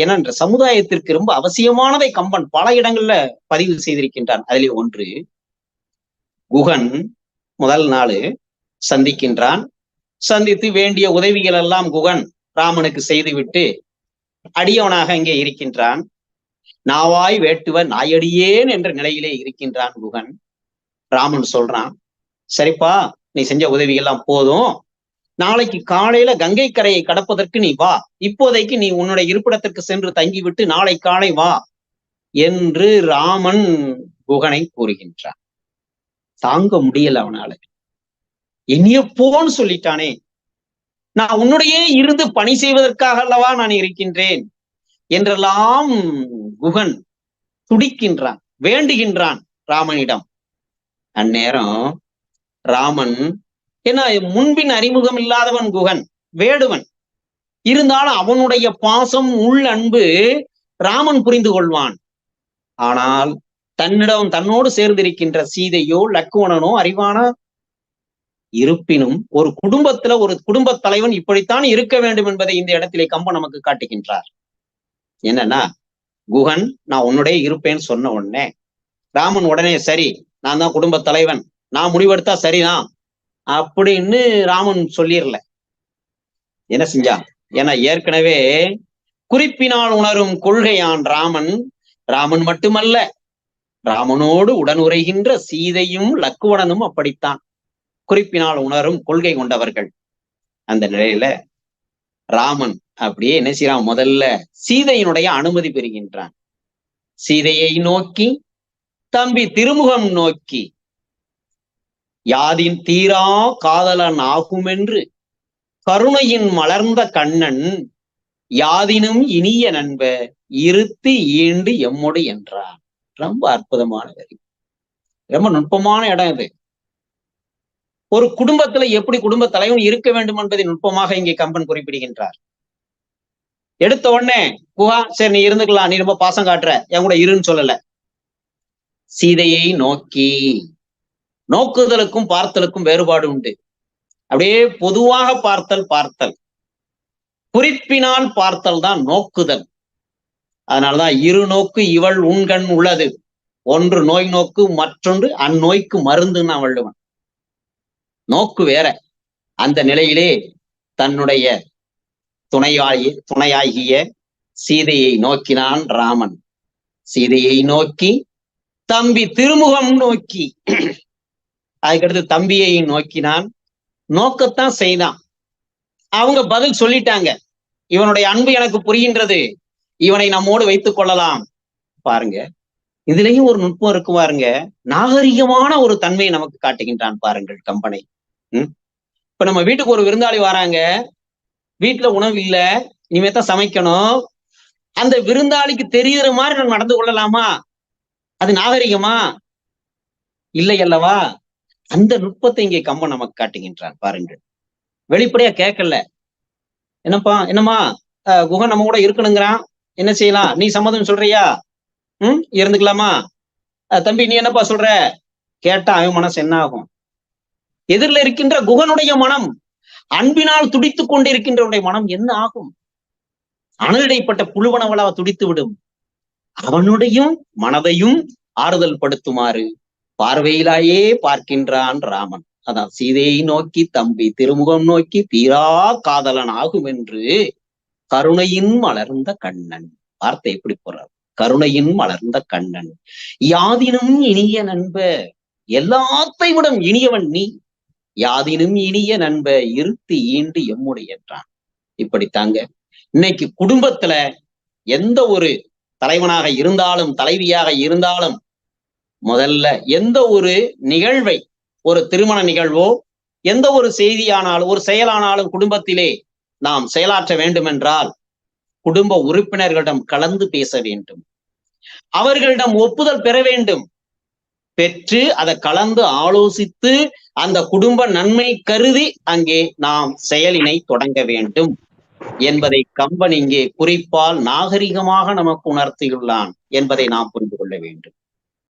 ஏனென்ற சமுதாயத்திற்கு ரொம்ப அவசியமானதை கம்பன் பல இடங்கள்ல பதிவு செய்திருக்கின்றான். அதிலே ஒன்று குகன் முதல் நாள் சந்திக்கின்றான். சந்தித்து வேண்டிய உதவிகள் எல்லாம் குகன் ராமனுக்கு செய்துவிட்டு அடியவனாக இங்கே இருக்கின்றான். நாவாய் வேட்டுவன் நாயடியேன் என்ற நிலையிலே இருக்கின்றான் குகன். ராமன் சொல்றான் சரிப்பா நீ செஞ்ச உதவிகள் எல்லாம் போதும். நாளைக்கு காலையில கங்கை கரையை கடப்பதற்கு நீ வா. இப்போதைக்கு நீ உன்னுடைய இருப்பிடத்திற்கு சென்று தங்கிவிட்டு நாளை காலை வா என்று ராமன் குகனை கூறுகின்றான். தாங்க முடியல அவனால. என்னைய போன்னு சொல்லிட்டானே. நான் உன்னுடைய இருந்து பணி செய்வதற்காக அல்லவா நான் இருக்கின்றேன் என்றெல்லாம் குகன் துடிக்கின்றான் வேண்டுகின்றான் ராமனிடம். அந்நேரம் ராமன் ஏன்னா முன்பின் அறிமுகம் இல்லாதவன் குகன் வேடுவன். இருந்தாலும் அவனுடைய பாசம் உள் அன்பு ராமன் புரிந்து கொள்வான். ஆனால் தன்னிடம் தன்னோடு சேர்ந்திருக்கின்ற சீதையோ லக்குவணனோ அறிவானா? இருப்பினும் ஒரு குடும்பத்துல ஒரு குடும்ப தலைவன் இப்படித்தான் இருக்க வேண்டும் என்பதை இந்த இடத்திலே கம்ப நமக்கு காட்டுகின்றார். என்னன்னா குகன் நான் உன்னுடைய இருப்பேன்னு சொன்ன உடனே ராமன் உடனே சரி நான் தான் குடும்ப தலைவன். நான் முடிவெடுத்தா சரிதான். அப்படின்னு ராமன் சொல்லிடல என்ன செஞ்சான் ஏன்னா ஏற்கனவே குறிப்பினால் உணரும் கொள்கையான் ராமன் ராமன் மட்டுமல்ல ராமனோடு உடன் உரைகின்ற சீதையும் லக்குவணனும் அப்படித்தான். குறிப்பினால் உணரும் கொள்கை கொண்டவர்கள். அந்த நிலையில ராமன் அப்படியே என்ன செய்யறான் முதல்ல சீதையினுடைய அனுமதி பெறுகின்றான். சீதையை நோக்கி தம்பி திருமுகம் நோக்கி யாதின் தீரா காதலன் ஆகுமென்று கருணையின் மலர்ந்த கண்ணன் யாதினும் இனிய நண்ப இருத்தி ஈண்டு எம்முடு என்றான். ரொம்ப அற்புதமான வரி. ரொம்ப நுட்பமான இடம் இது. ஒரு குடும்பத்துல எப்படி குடும்ப தலைவன் இருக்க வேண்டும் என்பதை நுட்பமாக இங்கே கம்பன் குறிப்பிடுகின்றார். எடுத்த உடனே குஹா சரி நீ இருந்துக்கலாம் நீ ரொம்ப பாசம் காட்டுற என் கூட இருன்னு சொல்லல. சீதையை நோக்கி நோக்குதலுக்கும் பார்த்தலுக்கும் வேறுபாடு உண்டு. அப்படியே பொதுவாக பார்த்தல் பார்த்தல். குறிப்பினால் பார்த்தல் தான் நோக்குதல். அதனாலதான் இரு நோக்கு இவள் உண்கண் உள்ளது. ஒன்று நோய் நோக்கு மற்றொன்று அந்நோய்க்கு மருந்துன்னு நான் வள்ளுவன். நோக்கு வேற. அந்த நிலையிலே தன்னுடைய துணையாகி துணையாகிய சீதையை நோக்கினான் ராமன். சீதையை நோக்கி தம்பி திருமுகம் நோக்கி. அதுக்கடுத்து தம்பியை நோக்கினான். நோக்கத்தான் செய்தான். அவங்க பதில் சொல்லிட்டாங்க. இவனுடைய அன்பு எனக்கு புரிகின்றது. இவனை நம்மோடு வைத்துக் கொள்ளலாம். பாருங்க. இதுலயும் ஒரு நுட்பம் இருக்கு பாருங்க. நாகரிகமான ஒரு தன்மையை நமக்கு காட்டுகின்றான் பாருங்கள் கம்பனை. உம் இப்ப நம்ம வீட்டுக்கு ஒரு விருந்தாளி வராங்க. வீட்டுல உணவு இல்ல. இனிமே தான் சமைக்கணும். அந்த விருந்தாளிக்கு தெரியுற மாதிரி நம்ம நடந்து கொள்ளலாமா? அது நாகரிகமா? இல்லை அல்லவா? அந்த நுட்பத்தை இங்கே கம்ம நமக்கு காட்டுகின்றான் பாருங்கள். வெளிப்படையா கேட்கல. என்னப்பா என்னம்மா குகன் நம்ம கூட இருக்கணுங்கிறான். என்ன செய்யலாம்? நீ சம்மதம் சொல்றியா? ம் இருந்துக்கலாமா? தம்பி நீ என்னப்பா சொல்ற? கேட்டா அவன் மனசு என்ன ஆகும்? எதிரில் இருக்கின்ற குகனுடைய மனம் அன்பினால் துடித்துக் கொண்டிருக்கின்றவருடைய மனம் என்ன ஆகும்? அனலிடைப்பட்ட புழுவனவளா துடித்து விடும் அவனுடையும் மனதையும் ஆறுதல் படுத்துமாறு பார்வையிலாயே பார்க்கின்றான் ராமன். அதான் சீதையை நோக்கி தம்பி திருமுகம் நோக்கி தீரா காதலன் ஆகும் என்று கருணையின் மலர்ந்த கண்ணன். வார்த்தை எப்படி போறார்? கருணையின் மலர்ந்த கண்ணன். யாதினும் இனிய நண்ப எல்லாத்தை விட இனியவன் நீ. யாதினும் இனிய நண்ப இருத்து ஈண்டு எம்முடைய என்றான் இப்படித்தாங்க. இன்னைக்கு குடும்பத்துல எந்த ஒரு தலைவனாக இருந்தாலும் தலைவியாக இருந்தாலும் முதல்ல எந்த ஒரு நிகழ்வை ஒரு திருமண நிகழ்வோ எந்த ஒரு செய்தியானாலும் ஒரு செயலானாலும் குடும்பத்திலே நாம் செயலாற்ற வேண்டும் என்றால் குடும்ப உறுப்பினர்களிடம் கலந்து பேச வேண்டும். அவர்களிடம் ஒப்புதல் பெற வேண்டும். பெற்று அதை கலந்து ஆலோசித்து அந்த குடும்ப நன்மை கருதி அங்கே நாம் செயலினை தொடங்க வேண்டும் என்பதை கம்பன் இங்கே குறிப்பால் நாகரிகமாக நமக்கு உணர்த்தியுள்ளான் என்பதை நாம் புரிந்து கொள்ள வேண்டும்.